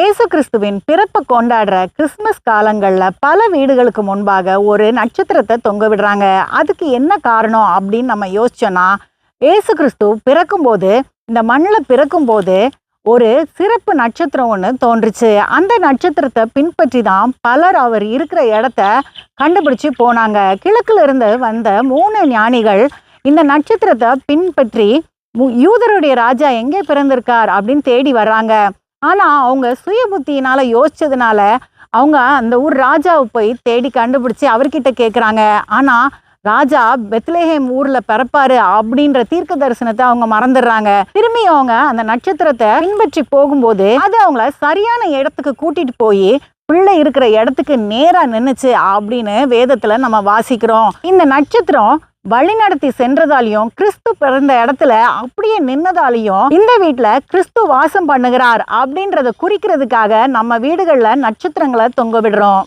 ஏசு கிறிஸ்துவின் பிறப்பை கொண்டாடுற கிறிஸ்மஸ் காலங்களில் பல வீடுகளுக்கு முன்பாக ஒரு நட்சத்திரத்தை தொங்க விடுறாங்க. அதுக்கு என்ன காரணம் அப்படின்னு நம்ம யோசிச்சோன்னா ஏசு கிறிஸ்து பிறக்கும்போது இந்த மண்ணில் பிறக்கும்போது ஒரு சிறப்பு நட்சத்திரம் ஒன்று தோன்றுச்சு. அந்த நட்சத்திரத்தை பின்பற்றி தான் பலர் அவர் இருக்கிற இடத்த கண்டுபிடிச்சு போனாங்க. கிழக்குல இருந்து வந்த மூணு ஞானிகள் இந்த நட்சத்திரத்தை பின்பற்றி யூதருடைய ராஜா எங்கே பிறந்திருக்கார்? அப்படின்னு தேடி வர்றாங்க. ஆனால் அவங்க சுய புத்தியினால் யோசிச்சதுனால அவங்க அந்த ஊர் ராஜாவை போய் தேடி கண்டுபிடிச்சி அவர்கிட்ட கேட்குறாங்க ஆனால் ராஜா பெத்லேஹேம் ஊர்ல பிறப்பாரு அப்படின்ற தீர்க்க தரிசனத்தை அவங்க மறந்துடுறாங்க. திரும்பி அவங்க அந்த நட்சத்திரத்தை பின்பற்றி போகும்போது அது அவங்கள சரியான இடத்துக்கு கூட்டிட்டு போய் பிள்ளை இருக்கிற இடத்துக்கு நேராக நின்றுச்சு அப்படின்னு வேதத்தில் நம்ம வாசிக்கிறோம். இந்த நட்சத்திரம் வழிநடத்தி சென்றதாலையும் கிறிஸ்து பிறந்த இடத்துல அப்படியே நின்னதாலையும் இந்த வீட்டில் கிறிஸ்து வாசம் பண்ணுகிறார் அப்படின்றத குறிக்கிறதுக்காக நம்ம வீடுகள்ல நட்சத்திரங்களை தொங்க விடுறோம்.